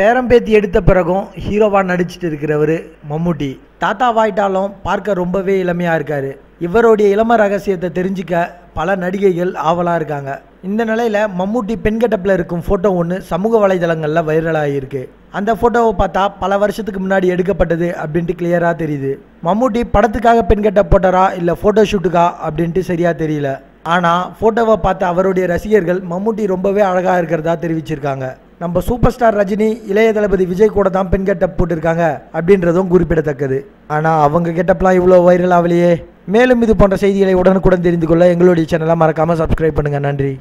பேரம்பேத்தி எடுத்த பிறகும் ஹீரோவாக நடிச்சிட்டு இருக்கிறவர் மம்முட்டி. தாத்தா வாயிட்டாலும் பார்க்க ரொம்பவே இளமையாக இருக்கார். இவருடைய இளம ரகசியத்தை தெரிஞ்சுக்க பல நடிகைகள் ஆவலாக இருக்காங்க. இந்த நிலையில் மம்முட்டி பெண்கட்டப்பில் இருக்கும் ஃபோட்டோ ஒன்று சமூக வலைதளங்களில் வைரலாகி இருக்கு அந்த ஃபோட்டோவை பார்த்தா பல வருஷத்துக்கு முன்னாடி எடுக்கப்பட்டது அப்படின்ட்டு கிளியராக தெரியுது. மம்முட்டி படத்துக்காக பெண்கட்ட போட்டாரா இல்லை ஃபோட்டோ ஷூட்டுக்கா அப்படின்ட்டு சரியாக தெரியல. ஆனால் ஃபோட்டோவை பார்த்த அவருடைய ரசிகர்கள் மம்முட்டி ரொம்பவே அழகாக இருக்கிறதா தெரிவிச்சிருக்காங்க. நம்ம சூப்பர் ஸ்டார் ரஜினி இளைய தளபதி விஜய் கூட தான் பெண் கெட்டப் போட்டிருக்காங்க அப்படின்றதும் குறிப்பிடத்தக்கது. ஆனால் அவங்க கெட்டப்லாம் இவ்வளோ வைரல் ஆகலையே. மேலும் இது போன்ற செய்திகளை உடனுக்குடன் தெரிந்து கொள்ள எங்களுடைய சேனலை மறக்காமல் சப்ஸ்கிரைப் பண்ணுங்கள் நன்றி.